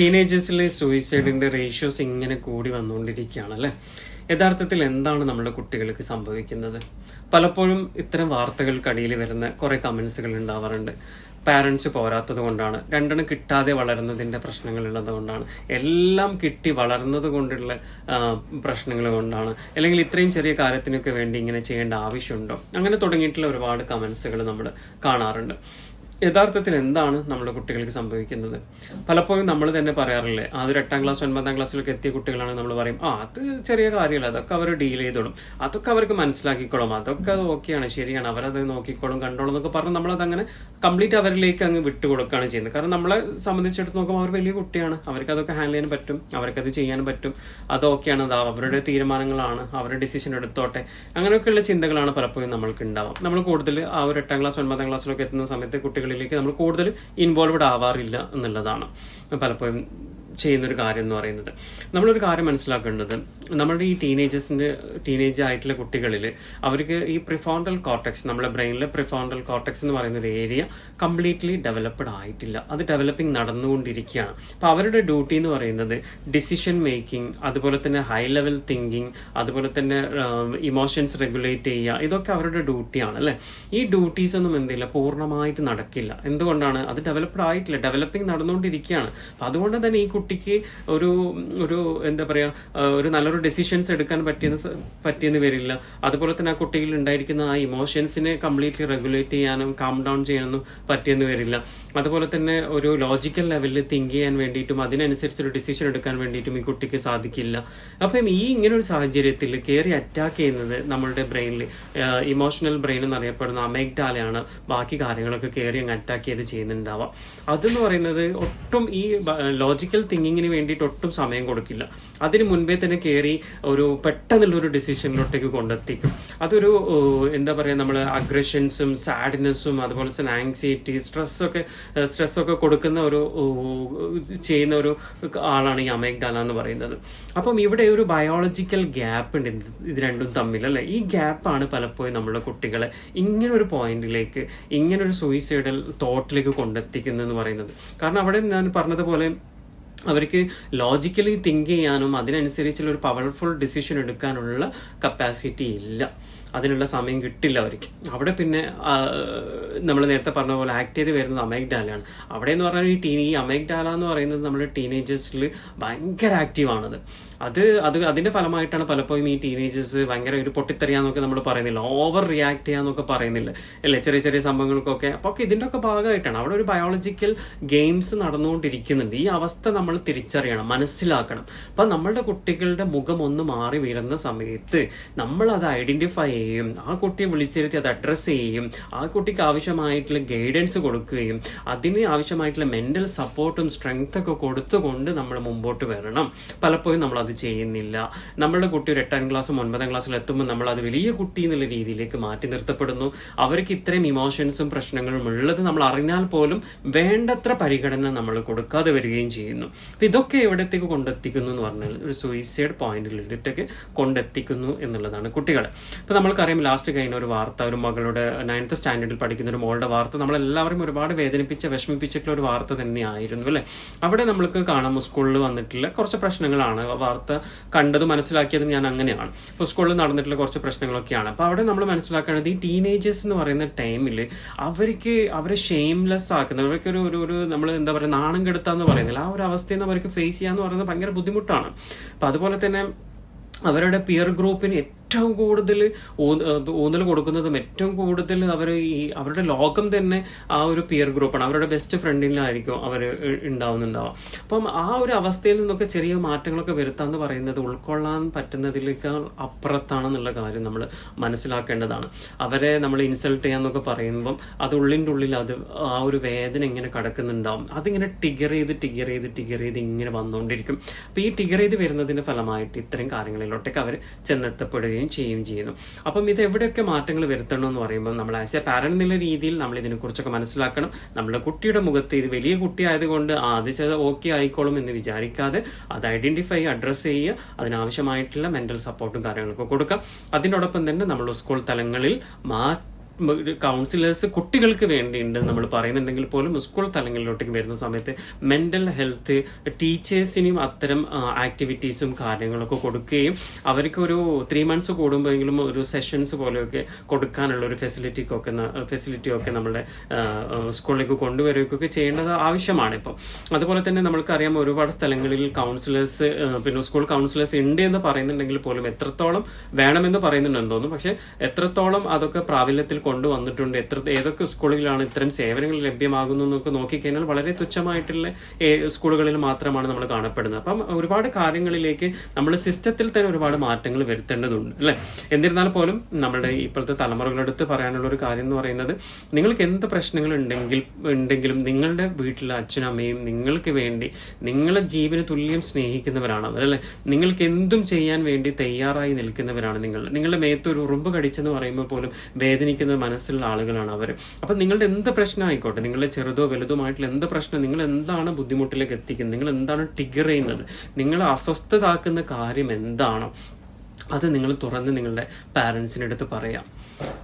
ടീനേജേഴ്സിലെ സൂയിസൈഡിന്റെ ratios ഇങ്ങനെ കൂടി വന്നുകൊണ്ടിരിക്കുകയാണ് അല്ലേ യഥാർത്ഥത്തിൽ എന്താണ് നമ്മുടെ കുട്ടികൾക്ക് സംഭവിക്കുന്നത്? പലപ്പോഴും ഇത്തരം വാർത്തകൾക്കടിയിൽ വരുന്ന കുറേ കമൻസുകൾ ഉണ്ടാവാറുണ്ട്. പാരൻസ് പോരാത്തത് കൊണ്ടാണ്. രണ്ടെണ്ണം കിട്ടാതെ വളരുന്നതിന്റെ പ്രശ്നങ്ങൾ ഉള്ളത് കൊണ്ടാണ്. എല്ലാം കിട്ടി വളർന്നത് കൊണ്ടുള്ള പ്രശ്നങ്ങൾ കൊണ്ടാണ്. അല്ലെങ്കിൽ ഇത്രയും ചെറിയ കാര്യത്തിനൊക്കെ വേണ്ടി ഇങ്ങനെ ചെയ്യേണ്ട ആവശ്യമുണ്ടോ? അങ്ങനെ തുടങ്ങിയിട്ടുള്ള ഒരുപാട് കമൻസുകൾ നമ്മൾ കാണാറുണ്ട്. യഥാർത്ഥത്തിൽ എന്താണ് നമ്മുടെ കുട്ടികൾക്ക് സംഭവിക്കുന്നത്? പലപ്പോഴും നമ്മൾ തന്നെ പറയാറില്ലേ ആ ഒരു എട്ടാം ക്ലാസ് ഒൻപതാം ക്ലാസ്സിലൊക്കെ എത്തിയ കുട്ടികളാണ് നമ്മൾ പറയും. ആ അത് ചെറിയ കാര്യമല്ല അതൊക്കെ അവർ ഡീൽ ചെയ്തോളും. അതൊക്കെ അവർക്ക് മനസ്സിലാക്കിക്കോളും. അതൊക്കെ അത് ഓക്കെയാണ് ശരിയാണ്. അവരത് നോക്കിക്കോളും കണ്ടോളും എന്നൊക്കെ പറഞ്ഞ് നമ്മളത് അങ്ങനെ കംപ്ലീറ്റ് അവരിലേക്ക് അങ്ങ് വിട്ടുകൊടുക്കുകയാണ് ചെയ്യുന്നത്. കാരണം നമ്മളെ സംബന്ധിച്ചിടത്ത് നോക്കുമ്പോൾ അവർ വലിയ കുട്ടിയാണ്. അവർക്ക് അതൊക്കെ ഹാൻഡിൽ ചെയ്യാൻ പറ്റും. അവർക്കത് ചെയ്യാൻ പറ്റും. അത് ഓക്കെയാണ്. അത് അവരുടെ തീരുമാനങ്ങളാണ്. അവരുടെ ഡിസിഷൻ എടുത്തോട്ടെ. അങ്ങനെയൊക്കെയുള്ള ചിന്തകളാണ് പലപ്പോഴും നമ്മൾക്ക് ഉണ്ടാവാം നമ്മൾ കൂടുതൽ ആ ഒരു എട്ടാം ക്ലാസ് ഒൻപതാം ക്ലാസ്സിലൊക്കെ എത്തുന്ന സമയത്ത് കുട്ടികളിലേക്ക് നമ്മൾ കൂടുതൽ ഇൻവോൾവ്ഡ് ആവാറില്ല എന്നുള്ളതാണ്. പലപ്പോഴും ചെയ്യുന്നൊരു കാര്യം എന്ന് പറയുന്നത്. നമ്മളൊരു കാര്യം മനസ്സിലാക്കേണ്ടത് നമ്മുടെ ഈ ടീനേജേഴ്സിന്റെ ടീനേജ് ആയിട്ടുള്ള കുട്ടികളിൽ അവർക്ക് ഈ പ്രിഫോണ്ടൽ കോർട്ടക്സ് നമ്മുടെ ബ്രെയിനിലെ പ്രിഫോണ്ടൽ കോർട്ടക്സ് എന്ന് പറയുന്ന ഒരു ഏരിയ കംപ്ലീറ്റ്ലി ഡെവലപ്ഡ് ആയിട്ടില്ല. അത് ഡെവലപ്പിംഗ് നടന്നുകൊണ്ടിരിക്കുകയാണ്. അപ്പൊ അവരുടെ ഡ്യൂട്ടി എന്ന് പറയുന്നത് ഡിസിഷൻ മേക്കിംഗ് അതുപോലെ തന്നെ ഹൈ ലെവൽ തിങ്കിങ് അതുപോലെ തന്നെ ഇമോഷൻസ് റെഗുലേറ്റ് ചെയ്യുക. ഇതൊക്കെ അവരുടെ ഡ്യൂട്ടിയാണ് അല്ലെ? ഈ ഡ്യൂട്ടീസ് ഒന്നും എന്തില്ല പൂർണമായിട്ട് നടക്കില്ല. എന്തുകൊണ്ടാണ്? അത് ഡെവലപ്ഡ് ആയിട്ടില്ല. ഡെവലപ്പിംഗ് നടന്നുകൊണ്ടിരിക്കുകയാണ്. അപ്പൊ അതുകൊണ്ട് തന്നെ ഈ കുട്ടിക്ക് ഒരു ഒരു എന്താ പറയാ ഒരു നല്ലൊരു ഡെസിഷൻസ് എടുക്കാൻ പറ്റിയെന്ന് പറ്റിയെന്ന് വരില്ല. അതുപോലെ തന്നെ ആ കുട്ടിയിൽ ഉണ്ടായിരിക്കുന്ന ആ ഇമോഷൻസിനെ കംപ്ലീറ്റ്ലി റെഗുലേറ്റ് ചെയ്യാനും കാം ഡൗൺ ചെയ്യാനൊന്നും പറ്റിയെന്ന് വരില്ല. അതുപോലെ തന്നെ ഒരു ലോജിക്കൽ ലെവലിൽ തിങ്ക് ചെയ്യാൻ വേണ്ടിയിട്ടും അതിനനുസരിച്ച് ഒരു ഡിസിഷൻ എടുക്കാൻ വേണ്ടിയിട്ടും ഈ കുട്ടിക്ക് സാധിക്കില്ല. അപ്പം ഈ ഇങ്ങനെ ഒരു സാഹചര്യത്തിൽ കയറി അറ്റാക്ക് ചെയ്യുന്നത് നമ്മളുടെ ബ്രെയിനിൽ ഇമോഷണൽ ബ്രെയിൻ എന്നറിയപ്പെടുന്ന അമേഗ്ഡാലയാണ് ബാക്കി കാര്യങ്ങളൊക്കെ കയറി അങ്ങ് അറ്റാക്ക് ചെയ്ത് ചെയ്യുന്നുണ്ടാവാം. അതെന്ന് പറയുന്നത് ഒട്ടും ഈ ലോജിക്കൽ തിങ്കിങ്ങിന് വേണ്ടിയിട്ട് ഒട്ടും സമയം കൊടുക്കില്ല. അതിന് മുൻപേ തന്നെ കയറി ഒരു പെട്ടെന്നുള്ള ഒരു ഡിസിഷനിലോട്ടേക്ക് കൊണ്ടെത്തിക്കും. അതൊരു എന്താ പറയുക നമ്മൾ അഗ്രഷൻസും സാഡ്നെസ്സും അതുപോലെ തന്നെ ആങ്സൈറ്റി സ്ട്രെസ്സൊക്കെ സ്ട്രെസ്സൊക്കെ കൊടുക്കുന്ന ഒരു ചെയ്യുന്ന ഒരു ആളാണ് ഈ അമേഗ്ഡാല എന്ന് പറയുന്നത്. അപ്പം ഇവിടെ ഒരു ബയോളജിക്കൽ ഗ്യാപ്പ് ഉണ്ട് ഇത് ഇത് രണ്ടും തമ്മിൽ അല്ലേ? ഈ ഗ്യാപ്പാണ് പലപ്പോഴും നമ്മുടെ കുട്ടികളെ ഇങ്ങനെ ഒരു പോയിന്റിലേക്ക് ഇങ്ങനെ ഒരു സൂയിസൈഡൽ തോട്ടിലേക്ക് കൊണ്ടെത്തിക്കുന്നതെന്ന് പറയുന്നത്. കാരണം അവിടെ ഞാൻ പറഞ്ഞതുപോലെ അവർക്ക് ലോജിക്കലി തിങ്ക് ചെയ്യാനും അതിനനുസരിച്ചുള്ള ഒരു പവർഫുൾ ഡിസിഷൻ എടുക്കാനുള്ള കപ്പാസിറ്റി ഇല്ല. അതിനുള്ള സമയം കിട്ടില്ല അവർക്ക്. അവിടെ പിന്നെ നമ്മൾ നേരത്തെ പറഞ്ഞ പോലെ ആക്ട് ചെയ്ത് വരുന്നത് അമേക് ഡാലാണ് അവിടെ എന്ന് പറഞ്ഞാൽ ഈ ടീ ഈ അമേക് ഡാല എന്ന് പറയുന്നത് നമ്മുടെ ടീനേജേഴ്സിൽ ഭയങ്കര ആക്റ്റീവാണത് അത് അത് അതിന്റെ ഫലമായിട്ടാണ് പലപ്പോഴും ഈ ടീനേജേഴ്സ് ഭയങ്കര ഒരു പൊട്ടിത്തെറിയാന്നൊക്കെ നമ്മൾ പറയുന്നില്ല. ഓവർ റിയാക്ട് ചെയ്യാന്നൊക്കെ പറയുന്നില്ല. അല്ലേ? ചെറിയ ചെറിയ സംഭവങ്ങൾക്കൊക്കെ. അപ്പൊ ഒക്കെ ഇതിന്റെ ഒക്കെ ഭാഗമായിട്ടാണ്. അവിടെ ഒരു ബയോളജിക്കൽ ഗെയിംസ് നടന്നുകൊണ്ടിരിക്കുന്നുണ്ട്. ഈ അവസ്ഥ നമ്മൾ തിരിച്ചറിയണം മനസ്സിലാക്കണം. അപ്പൊ നമ്മളുടെ കുട്ടികളുടെ മുഖം ഒന്ന് മാറി വരുന്ന സമയത്ത് നമ്മൾ അത് ഐഡന്റിഫൈ ചെയ്യും ആ കുട്ടിയെ വിളിച്ചിരുത്തി അത് അഡ്രസ്സ് ചെയ്യും ആ കുട്ടിക്ക് ആവശ്യമായിട്ടുള്ള ഗൈഡൻസ് കൊടുക്കുകയും അതിന് ആവശ്യമായിട്ടുള്ള മെന്റൽ സപ്പോർട്ടും സ്ട്രെങ്ത് ഒക്കെ കൊടുത്തുകൊണ്ട് നമ്മൾ മുമ്പോട്ട് വരണം. പലപ്പോഴും നമ്മൾ അത് ചെയ്യുന്നില്ല. നമ്മളുടെ കുട്ടി ഒരു എട്ടാം ക്ലാസ്സും ഒൻപതാം ക്ലാസ്സിൽ എത്തുമ്പോൾ നമ്മൾ അത് വലിയ കുട്ടി എന്നുള്ള രീതിയിലേക്ക് മാറ്റി നിർത്തപ്പെടുന്നു. അവർക്ക് ഇത്രയും ഇമോഷൻസും പ്രശ്നങ്ങളും ഉള്ളത് നമ്മൾ അറിഞ്ഞാൽ പോലും വേണ്ടത്ര പരിഗണന നമ്മൾ കൊടുക്കാതെ വരികയും ചെയ്യുന്നു. അപ്പൊ ഇതൊക്കെ എവിടത്തേക്ക് കൊണ്ടെത്തിക്കുന്നു എന്ന് പറഞ്ഞാൽ ഒരു സൂയിസൈഡ് പോയിന്റിലേക്ക് കൊണ്ടെത്തിക്കുന്നു എന്നുള്ളതാണ് കുട്ടികളെ. ഇപ്പൊ നമ്മൾക്കറിയാം ലാസ്റ്റ് കഴിഞ്ഞ ഒരു വാർത്ത ഒരു മകളുടെ നയൻത്ത് സ്റ്റാൻഡേർഡിൽ പഠിക്കുന്ന ഒരു മോളുടെ വാർത്ത നമ്മളെല്ലാവരും ഒരുപാട് വേദനിപ്പിച്ച വിഷമിപ്പിച്ചിട്ടുള്ള ഒരു വാർത്ത തന്നെയായിരുന്നു അല്ലെ? അവിടെ നമ്മൾക്ക് കാണാം സ്കൂളിൽ വന്നിട്ടുള്ള കുറച്ച് പ്രശ്നങ്ങളാണ്. വാർത്ത കണ്ടതും മനസ്സിലാക്കിയതും ഞാൻ അങ്ങനെയാണ്. ഇപ്പോൾ സ്കൂളിൽ നടന്നിട്ടുള്ള കുറച്ച് പ്രശ്നങ്ങളൊക്കെയാണ്. അപ്പോൾ അവിടെ നമ്മൾ മനസ്സിലാക്കേണ്ടത് ഈ ടീനേജേഴ്സ് എന്ന് പറയുന്ന ടൈമിൽ അവർക്ക് അവരെ ഷെയിംലെസ് ആക്കുന്ന അവർക്ക് ഒരു ഒരു നമ്മൾ എന്താ പറയുക നാണം കെടുത്താന്ന് പറയുന്നില്ല. ആ ഒരു അവസ്ഥയിൽ നിന്ന് അവർക്ക് ഫേസ് ചെയ്യാന്ന് പറയുന്നത് ഭയങ്കര ബുദ്ധിമുട്ടാണ്. അപ്പൊ അതുപോലെ തന്നെ അവരുടെ പിയർ ഗ്രൂപ്പിന് ഏറ്റവും കൂടുതൽ ഊന്നൽ കൊടുക്കുന്നതും ഏറ്റവും കൂടുതൽ അവർ ഈ അവരുടെ ലോകം തന്നെ ആ ഒരു പിയർ ഗ്രൂപ്പാണ് അവരുടെ ബെസ്റ്റ് ഫ്രണ്ടിലായിരിക്കും അവർ ഉണ്ടാവുന്നുണ്ടാവുക അപ്പം ആ ഒരു അവസ്ഥയിൽ നിന്നൊക്കെ ചെറിയ മാറ്റങ്ങളൊക്കെ വരുത്താന്ന് പറയുന്നത് ഉൾക്കൊള്ളാൻ പറ്റുന്നതിലേക്കാൾ അപ്പുറത്താണെന്നുള്ള കാര്യം നമ്മൾ മനസ്സിലാക്കേണ്ടതാണ്. അവരെ നമ്മൾ ഇൻസൾട്ട് ചെയ്യാന്നൊക്കെ പറയുമ്പം അത് ഉള്ളിന്റെ ഉള്ളിൽ അത് ആ ഒരു വേദന ഇങ്ങനെ കിടക്കുന്നുണ്ടാവും. അതിങ്ങനെ ടിഗർ ചെയ്ത് ടിഗർ ചെയ്ത് ടിഗർ ചെയ്ത് ഇങ്ങനെ വന്നുകൊണ്ടിരിക്കും അപ്പോൾ ഈ ടിഗർ ചെയ്ത് വരുന്നതിന്റെ ഫലമായിട്ട് ഇത്തരം കാര്യങ്ങളിലോട്ടൊക്കെ അവർ ചെന്നെത്തപ്പെടുകയും ചെയ്യുകയും ചെയ്യുന്നു. അപ്പം ഇത് എവിടെയൊക്കെ മാറ്റങ്ങൾ വരുത്തണം എന്ന് പറയുമ്പോൾ നമ്മൾ ആസ് എ പാരന്റ് എന്നുള്ള രീതിയിൽ നമ്മൾ ഇതിനെക്കുറിച്ചൊക്കെ മനസ്സിലാക്കണം. നമ്മുടെ കുട്ടിയുടെ മുഖത്ത് ഇത് വലിയ കുട്ടി ആയതുകൊണ്ട് ആ അത് ചെയ്ത് ഓക്കെ ആയിക്കോളും എന്ന് വിചാരിക്കാതെ അത് ഐഡന്റിഫൈ അഡ്രസ്സ് ചെയ്യുക അതിനാവശ്യമായിട്ടുള്ള മെന്റൽ സപ്പോർട്ടും കാര്യങ്ങളൊക്കെ കൊടുക്കാം. അതിനോടൊപ്പം തന്നെ നമ്മൾ സ്കൂൾ തലങ്ങളിൽ മാ കൗൺസിലേഴ്സ് കുട്ടികൾക്ക് വേണ്ടിയുണ്ട് നമ്മൾ പറയുന്നുണ്ടെങ്കിൽ പോലും സ്കൂൾ തലങ്ങളിലോട്ടേക്ക് വരുന്ന സമയത്ത് മെന്റൽ ഹെൽത്ത് ടീച്ചേഴ്സിനും അത്തരം ആക്ടിവിറ്റീസും കാര്യങ്ങളൊക്കെ കൊടുക്കുകയും അവർക്ക് ഒരു ത്രീ മന്ത്സ് കൂടുമ്പോഴെങ്കിലും ഒരു സെഷൻസ് പോലെയൊക്കെ കൊടുക്കാനുള്ള ഒരു ഫെസിലിറ്റിക്കൊക്കെ ഫെസിലിറ്റിയൊക്കെ നമ്മുടെ സ്കൂളിലേക്ക് കൊണ്ടുവരികയൊക്കെ ചെയ്യേണ്ടത് ആവശ്യമാണ് ഇപ്പം. അതുപോലെ തന്നെ നമ്മൾക്കറിയാം ഒരുപാട് സ്ഥലങ്ങളിൽ കൗൺസിലേഴ്സ് പിന്നെ സ്കൂൾ കൗൺസിലേഴ്സ് ഉണ്ട് എന്ന് പറയുന്നുണ്ടെങ്കിൽ പോലും എത്രത്തോളം വേണമെന്ന് പറയുന്നുണ്ടെന്ന് തോന്നുന്നു. പക്ഷെ എത്രത്തോളം അതൊക്കെ പ്രാബല്യത്തിൽ കൊണ്ടുവന്നിട്ടുണ്ട്. എത്ര ഏതൊക്കെ സ്കൂളുകളിലാണ് ഇത്തരം സേവനങ്ങൾ ലഭ്യമാകുന്നു എന്നൊക്കെ നോക്കിക്കഴിഞ്ഞാൽ വളരെ തുച്ഛമായിട്ടുള്ള സ്കൂളുകളിൽ മാത്രമാണ് നമ്മൾ കാണപ്പെടുന്നത്. അപ്പം ഒരുപാട് കാര്യങ്ങളിലേക്ക് നമ്മൾ സിസ്റ്റത്തിൽ തന്നെ ഒരുപാട് മാറ്റങ്ങൾ വരുത്തേണ്ടതുണ്ട് അല്ലെ? എന്നിരുന്നാൽ പോലും നമ്മുടെ ഇപ്പോഴത്തെ തലമുറകളെടുത്ത് പറയാനുള്ള ഒരു കാര്യം എന്ന് പറയുന്നത് നിങ്ങൾക്ക് എന്ത് പ്രശ്നങ്ങൾ ഉണ്ടെങ്കിൽ ഉണ്ടെങ്കിലും നിങ്ങളുടെ വീട്ടിലെ അച്ഛനും അമ്മയും നിങ്ങൾക്ക് വേണ്ടി നിങ്ങളെ ജീവന് തുല്യം സ്നേഹിക്കുന്നവരാണ് അല്ലേ? അല്ലെ നിങ്ങൾക്ക് എന്തും ചെയ്യാൻ വേണ്ടി തയ്യാറായി നിൽക്കുന്നവരാണ് നിങ്ങൾ. നിങ്ങളുടെ മേത്ത് ഒരു ഉറുമ്പ് കടിച്ചെന്ന് പറയുമ്പോൾ പോലും വേദനിക്കുന്ന മനസ്സിലുള്ള ആളുകളാണ് അവർ അപ്പം നിങ്ങളുടെ എന്ത് പ്രശ്നം ആയിക്കോട്ടെ നിങ്ങളുടെ ചെറുതോ വലുതുമായിട്ടുള്ള എന്ത് പ്രശ്നം നിങ്ങൾ എന്താണ് ബുദ്ധിമുട്ടിലേക്ക് എത്തിക്കുന്നത് നിങ്ങൾ എന്താണ് ടിഗർ ചെയ്യുന്നത് നിങ്ങളെ അസ്വസ്ഥതാക്കുന്ന കാര്യം എന്താണോ അത് നിങ്ങൾ തുറന്ന് നിങ്ങളുടെ പാരൻസിന്റെ അടുത്ത് പറയാം.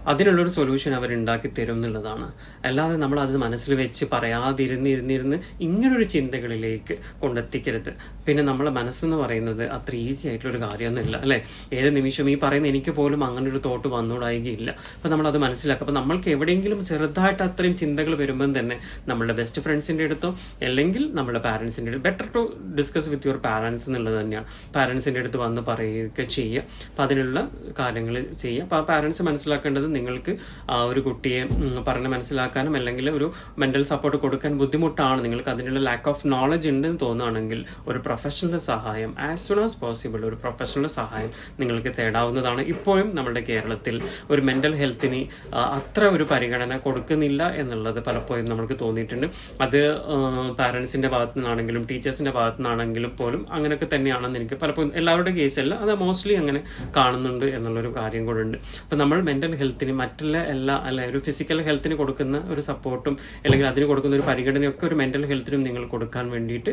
അതിനുള്ളൊരു സൊല്യൂഷൻ അവർ ഉണ്ടാക്കി തരും എന്നുള്ളതാണ്. അല്ലാതെ നമ്മൾ അത് മനസ്സിൽ വെച്ച് പറയാതിരുന്നിരുന്നിരുന്ന് ഇങ്ങനൊരു ചിന്തകളിലേക്ക് കൊണ്ടെത്തിക്കരുത്. പിന്നെ നമ്മളെ മനസ്സെന്ന് പറയുന്നത് അത്ര ഈസി ആയിട്ടുള്ളൊരു കാര്യമൊന്നുമില്ല അല്ലേ? ഏത് നിമിഷം ഈ പറയുന്ന എനിക്ക് പോലും അങ്ങനെ ഒരു തോട്ട് വന്നുകൂടായികയില്ല അപ്പൊ നമ്മൾ അത് മനസ്സിലാക്കുക അപ്പൊ നമ്മൾക്ക് എവിടെയെങ്കിലും ചെറുതായിട്ട് അത്രയും ചിന്തകൾ വരുമ്പം തന്നെ നമ്മളുടെ ബെസ്റ്റ് ഫ്രണ്ട്സിന്റെ അടുത്തോ അല്ലെങ്കിൽ നമ്മുടെ പാരന്റ്സിന്റെ അടുത്ത് better to discuss with your parents എന്നുള്ളത് തന്നെയാണ്. പാരന്റ്സിന്റെ അടുത്ത് വന്ന് പറയുകയൊക്കെ ചെയ്യുക. അപ്പൊ അതിനുള്ള കാര്യങ്ങൾ ചെയ്യുക. അപ്പൊ ആ പാരന്റ്സ് മനസ്സിലാക്കേണ്ടത് നിങ്ങൾക്ക് ആ ഒരു കുട്ടിയെ പറഞ്ഞ് മനസ്സിലാക്കാനും അല്ലെങ്കിൽ ഒരു മെന്റൽ സപ്പോർട്ട് കൊടുക്കാൻ ബുദ്ധിമുട്ടാണ്. നിങ്ങൾക്ക് അതിനുള്ള ലാക്ക് ഓഫ് നോളജ് ഉണ്ടെന്ന് തോന്നുകയാണെങ്കിൽ ഒരു പ്രൊഫഷണൽ സഹായം ആസ് സൂൺ ആസ് പോസിബിൾ ഒരു പ്രൊഫഷണൽ സഹായം നിങ്ങൾക്ക് തേടാവുന്നതാണ്. ഇപ്പോഴും നമ്മുടെ കേരളത്തിൽ ഒരു മെന്റൽ ഹെൽത്തിന് അത്ര ഒരു പരിഗണന കൊടുക്കുന്നില്ല എന്നുള്ളത് പലപ്പോഴും നമ്മൾക്ക് തോന്നിയിട്ടുണ്ട്. അത് പാരന്റ്സിന്റെ ഭാഗത്തു നിന്നാണെങ്കിലും ടീച്ചേഴ്സിന്റെ ഭാഗത്തു നിന്നാണെങ്കിലും പോലും അങ്ങനെയൊക്കെ തന്നെയാണെന്ന് എനിക്ക് പലപ്പോഴും എല്ലാവരുടെ കേസല്ല അത് മോസ്റ്റ്ലി അങ്ങനെ കാണുന്നുണ്ട് എന്നുള്ളൊരു കാര്യം കൂടെ ഉണ്ട്. അപ്പൊ നമ്മൾ മെന്റൽ ഹെൽത്തിന് മറ്റുള്ള എല്ലാ അല്ല ഒരു ഫിസിക്കൽ ഹെൽത്തിന് കൊടുക്കുന്ന ഒരു സപ്പോർട്ടും അല്ലെങ്കിൽ അതിന് കൊടുക്കുന്ന ഒരു പരിഗണനയൊക്കെ ഒരു മെന്റൽ ഹെൽത്തിനും നിങ്ങൾ കൊടുക്കാൻ വേണ്ടിയിട്ട്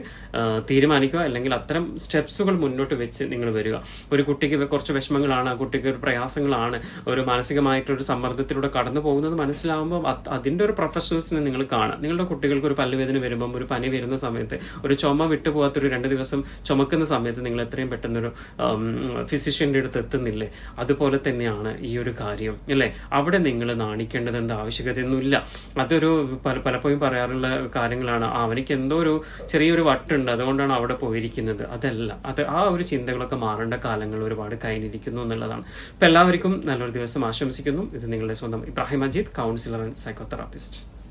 തീരുമാനിക്കുക. അല്ലെങ്കിൽ അത്തരം സ്റ്റെപ്സുകൾ മുന്നോട്ട് വെച്ച് നിങ്ങൾ വരിക. ഒരു കുട്ടിക്ക് കുറച്ച് വിഷമങ്ങളാണ് ആ കുട്ടിക്ക് ഒരു പ്രയാസങ്ങളാണ് ഒരു മാനസികമായിട്ടൊരു സമ്മർദ്ദത്തിലൂടെ കടന്നു പോകുന്നത് മനസ്സിലാവുമ്പോൾ അത് അതിന്റെ ഒരു പ്രൊഫഷണൽസിനെ നിങ്ങൾ കാണാം. നിങ്ങളുടെ കുട്ടികൾക്ക് ഒരു പല്ലുവേദന വരുമ്പം ഒരു പനി വരുന്ന സമയത്ത് ഒരു ചുമ വിട്ടുപോകാത്ത ഒരു രണ്ട് ദിവസം ചുമക്കുന്ന സമയത്ത് നിങ്ങൾ എത്രയും പെട്ടെന്നൊരു ഫിസിഷ്യന്റെ അടുത്ത് എത്തുന്നില്ലേ? അതുപോലെ തന്നെയാണ് ഈ ഒരു കാര്യം. അല്ലേ? അവിടെ നിങ്ങൾ നാണിക്കേണ്ടതുണ്ട് ആവശ്യകതയൊന്നുമില്ല. അതൊരു പല പലപ്പോഴും പറയാറുള്ള കാര്യങ്ങളാണ്. അവനിക്ക് എന്തോ ഒരു ചെറിയൊരു വട്ടുണ്ട്. അതുകൊണ്ടാണ് അവിടെ പോയിരിക്കുന്നത്. അതല്ല. അത് ആ ഒരു ചിന്തകളൊക്കെ മാറേണ്ട കാലങ്ങൾ ഒരുപാട് കഴിഞ്ഞിരിക്കുന്നു എന്നുള്ളതാണ്. അപ്പൊ എല്ലാവർക്കും നല്ലൊരു ദിവസം ആശംസിക്കുന്നു. ഇത് നിങ്ങളുടെ സ്വന്തം Ibrahim Ajeed counsellor and psychotherapist